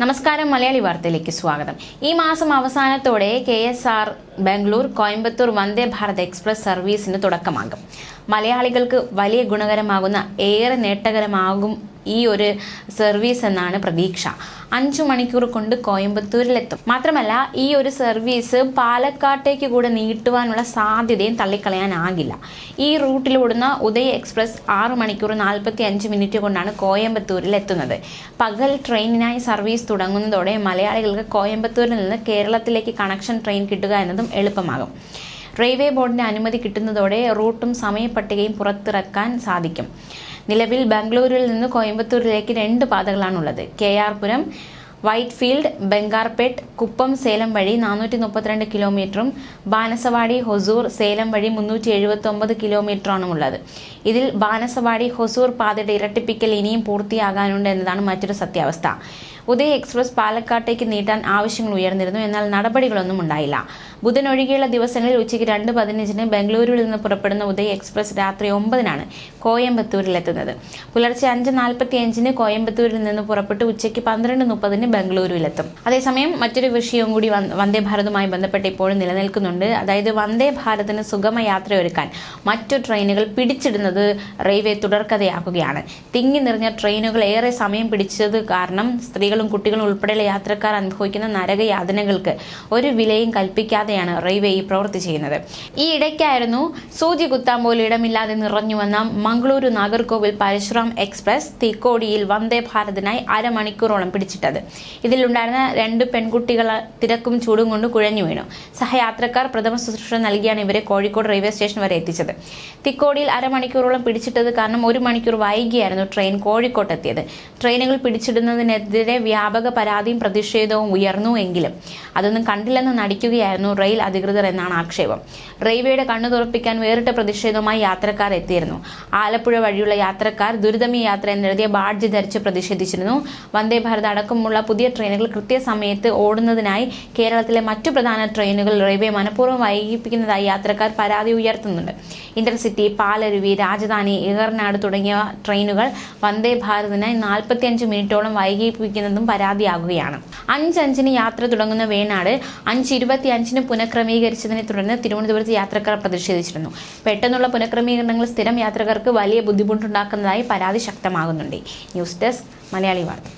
നമസ്കാരം മലയാളി വാർത്തയിലേക്ക് സ്വാഗതം. ഈ മാസം അവസാനത്തോടെ K S R Bangalore Coimbatore Vande Bharat express സർവീസിന് തുടക്കമാകും. മലയാളികൾക്ക് വലിയ ഗുണകരമാകുന്ന ഏറെ നേട്ടകരമാകും ഈ ഒരു സർവീസ് എന്നാണ് പ്രതീക്ഷ. അഞ്ചു മണിക്കൂർ കൊണ്ട് കോയമ്പത്തൂരിലെത്തും. മാത്രമല്ല ഈ ഒരു സർവീസ് പാലക്കാട്ടേക്ക് കൂടെ നീട്ടുവാനുള്ള സാധ്യതയും തള്ളിക്കളയാനാകില്ല. ഈ റൂട്ടിലോടുന്ന ഉദയ എക്സ്പ്രസ് ആറ് മണിക്കൂർ നാൽപ്പത്തി അഞ്ച് മിനിറ്റ് കൊണ്ടാണ് കോയമ്പത്തൂരിൽ എത്തുന്നത് പകൽ ട്രെയിനിനായി സർവീസ് തുടങ്ങുന്നതോടെ മലയാളികൾക്ക് കോയമ്പത്തൂരിൽ നിന്ന് കേരളത്തിലേക്ക് കണക്ഷൻ ട്രെയിൻ കിട്ടുക എന്നതും എളുപ്പമാകും. റെയിൽവേ ബോർഡിന്റെ അനുമതി കിട്ടുന്നതോടെ റൂട്ടും സമയപ്പട്ടികയും പുറത്തിറക്കാൻ സാധിക്കും. നിലവിൽ ബാംഗ്ലൂരിൽ നിന്ന് കോയമ്പത്തൂരിലേക്ക് രണ്ട് പാതകളാണുള്ളത്. K R Puram Whitefield Bangarpet Kuppam Salem വഴി നാനൂറ്റി മുപ്പത്തിരണ്ട് കിലോമീറ്ററും ബാനസവാടി ഹൊസൂർ സേലം വഴി മുന്നൂറ്റി എഴുപത്തി ഒമ്പത് കിലോമീറ്ററാണുമുള്ളത് ഇതിൽ ബാനസവാടി ഹൊസൂർ പാതയുടെ ഇരട്ടിപ്പിക്കൽ ഇനിയും പൂർത്തിയാകാനുണ്ട് എന്നതാണ് മറ്റൊരു സത്യാവസ്ഥ. ഉദയ എക്സ്പ്രസ് പാലക്കാട്ടേക്ക് നീട്ടാൻ ആവശ്യങ്ങൾ ഉയർന്നിരുന്നു എന്നാൽ നടപടികളൊന്നും ഉണ്ടായില്ല. ബുധൻ ഒഴികെയുള്ള ദിവസങ്ങളിൽ ഉച്ചയ്ക്ക് രണ്ട് പതിനഞ്ചിന് ബംഗളൂരുവിൽ നിന്ന് പുറപ്പെടുന്ന ഉദയ് എക്സ്പ്രസ് രാത്രി ഒമ്പതിനാണ് കോയമ്പത്തൂരിലെത്തുന്നത് പുലർച്ചെ അഞ്ച് നാൽപ്പത്തി അഞ്ചിന് കോയമ്പത്തൂരിൽ നിന്ന് പുറപ്പെട്ട് ഉച്ചയ്ക്ക് പന്ത്രണ്ട് മുപ്പതിന് ബംഗളൂരുവിലെത്തും അതേസമയം മറ്റൊരു വിഷയവും കൂടി വന്ദേ ഭാരതുമായി ബന്ധപ്പെട്ട് ഇപ്പോഴും നിലനിൽക്കുന്നുണ്ട്. അതായത് വന്ദേ ഭാരതിന് സുഗമ യാത്രയൊരുക്കാൻ മറ്റു ട്രെയിനുകൾ പിടിച്ചിടുന്നത് റെയിൽവേ തുടർക്കഥയാക്കുകയാണ്. തിങ്ങി നിറഞ്ഞ ട്രെയിനുകൾ ഏറെ സമയം പിടിച്ചത് കാരണം സ്ത്രീകളും കുട്ടികളും ഉൾപ്പെടെയുള്ള യാത്രക്കാർ അനുഭവിക്കുന്ന നരകയാതനകൾക്ക് ഒരു വിലയും കൽപ്പിക്കാതെയാണ് റെയിൽവേ ഈ പ്രവൃത്തി ചെയ്യുന്നത്. ഈ ഇടയ്ക്കായിരുന്നു സൂചി കുത്താൻ പോലും ഇടമില്ലാതെ നിറഞ്ഞു വന്ന മംഗളൂരു നാഗർകോവിൽ പരശുറാം എക്സ്പ്രസ് തീക്കോടിയിൽ വന്ദേ ഭാരതിനായി അരമണിക്കൂറോളം പിടിച്ചിട്ടത്. ഇതിലുണ്ടായിരുന്ന രണ്ട് പെൺകുട്ടികൾ തിരക്കും ചൂടും കൊണ്ട് കുഴഞ്ഞു വീണു. സഹയാത്രക്കാർ പ്രഥമ ശുശ്രൂഷ നൽകിയാണ് ഇവരെ കോഴിക്കോട് റെയിൽവേ സ്റ്റേഷൻ വരെ എത്തിച്ചത്. തിക്കോടിയിൽ അരമണിക്കൂറോളം പിടിച്ചിട്ടത് കാരണം ഒരു മണിക്കൂർ വൈകിയായിരുന്നു ട്രെയിൻ കോഴിക്കോട്ട് എത്തിയത്. ട്രെയിനുകൾ പിടിച്ചിടുന്നതിനെതിരെ വ്യാപക പരാതിയും പ്രതിഷേധവും ഉയർന്നു എങ്കിലും അതൊന്നും കണ്ടില്ലെന്ന് നടിക്കുകയായിരുന്നു റെയിൽ അധികൃതർ എന്നാണ് ആക്ഷേപം. റെയിൽവേയുടെ കണ്ണു തുറപ്പിക്കാൻ വേറിട്ട പ്രതിഷേധവുമായി യാത്രക്കാർ എത്തിയിരുന്നു. ആലപ്പുഴ വഴിയുള്ള യാത്രക്കാർ ദുരിതമീ യാത്ര എന്നെഴുതിയ ബാഡ്ജ് ധരിച്ച് പ്രതിഷേധിച്ചിരുന്നു. വന്ദേ ഭാരത് അടക്കമുള്ള പുതിയ ട്രെയിനുകൾ കൃത്യസമയത്ത് ഓടുന്നതിനായി കേരളത്തിലെ മറ്റു പ്രധാന ട്രെയിനുകൾ റെയിൽവേ മനഃപൂർവം വൈകിപ്പിക്കുന്നതായി യാത്രക്കാർ പരാതി ഉയർത്തുന്നുണ്ട്. ഇന്റർസിറ്റി പാലരുവി രാജധാനി ഏറനാട് തുടങ്ങിയ ട്രെയിനുകൾ വന്ദേ ഭാരതിനായി നാൽപ്പത്തിയഞ്ച് മിനിറ്റോളം വൈകിപ്പിക്കുന്നതും പരാതിയാകുകയാണ്. അഞ്ചഞ്ചിന് യാത്ര തുടങ്ങുന്ന വേണാട് അഞ്ച് ഇരുപത്തി അഞ്ചിന് പുനഃക്രമീകരിച്ചതിനെ തുടർന്ന് തിരുവനന്തപുരത്ത് യാത്രക്കാർ പ്രതിഷേധിച്ചിരുന്നു. പെട്ടെന്നുള്ള പുനഃക്രമീകരണങ്ങൾ സ്ഥിരം യാത്രക്കാർക്ക് വലിയ ബുദ്ധിമുട്ടുണ്ടാക്കുന്നതായി പരാതി ശക്തമാകുന്നുണ്ട്. ന്യൂസ് ഡെസ്ക് മലയാളി വാർത്ത.